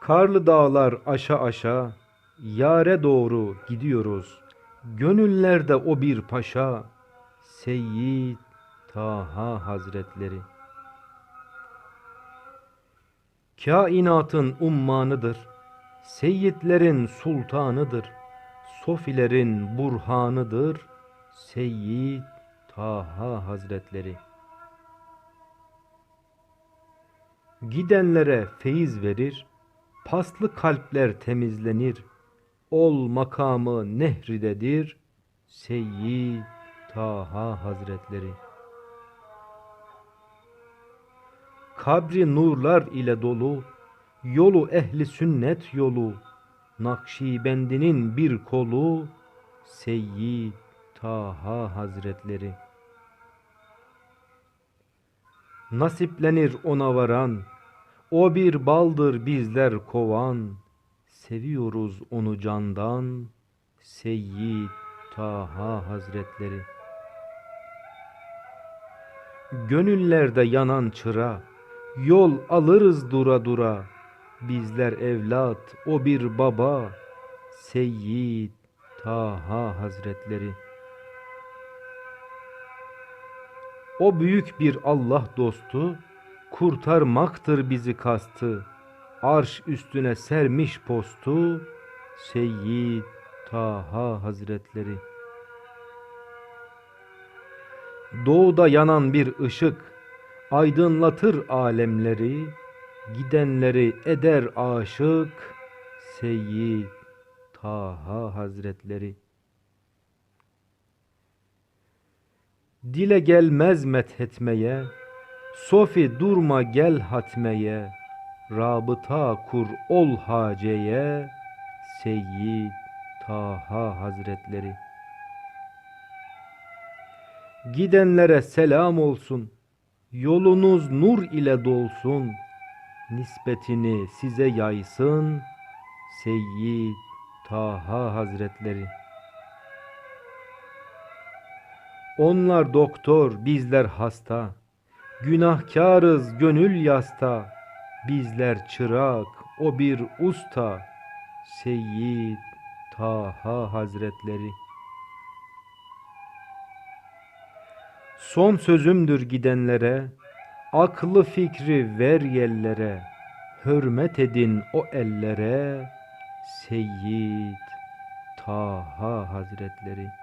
Karlı dağlar aşa aşa, yare doğru gidiyoruz. Gönüllerde o bir paşa, Seyyid Taha Hazretleri. Kainatın ummanıdır, seyyidlerin sultanıdır, sofilerin burhanıdır, Seyyid Taha Hazretleri. Gidenlere feyiz verir, paslı kalpler temizlenir, ol makamı nehridedir, Seyyid Taha Hazretleri. Kabri nurlar ile dolu, yolu ehli sünnet yolu, Nakşibendinin bir kolu, Seyyid Taha Hazretleri. Nasiplenir ona varan, o bir baldır bizler kovan, seviyoruz onu candan, Seyyid Taha Hazretleri. Gönüllerde yanan çıra, yol alırız dura dura, bizler evlat, o bir baba, Seyyid Taha Hazretleri. O büyük bir Allah dostu, kurtarmaktır bizi kastı. Arş üstüne sermiş postu, Seyyid Taha Hazretleri. Doğuda yanan bir ışık, aydınlatır alemleri, gidenleri eder aşık, Seyyid Taha Hazretleri. Dile gelmez methetmeye, Sofi durma gel hatmeye, Rabıta kur ol haceye, Seyyid Taha Hazretleri. Gidenlere selam olsun, yolunuz nur ile dolsun, nispetini size yaysın, Seyyid Taha Hazretleri. Onlar doktor, bizler hasta. Günahkarız gönül yasta. Bizler çırak, o bir usta. Seyyid Taha Hazretleri. Son sözümdür gidenlere. Aklı fikri ver yellere. Hürmet edin o ellere. Seyyid Taha Hazretleri.